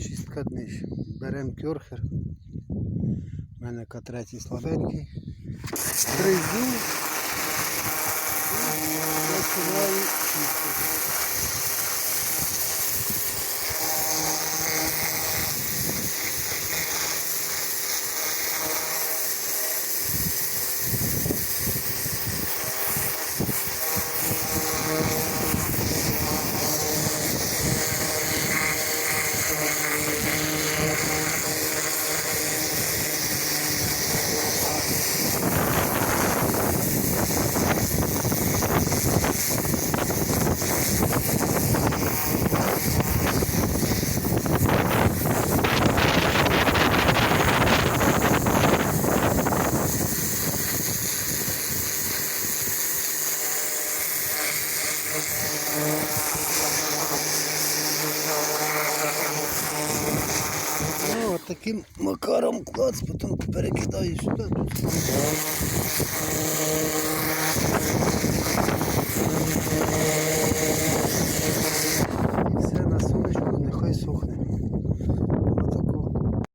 Шістка днищ. Беремо кьорхер. У мене К3 слабенький. Тризу. і шістку. Ну, таким макаром клац, потім перекидаєш сюди.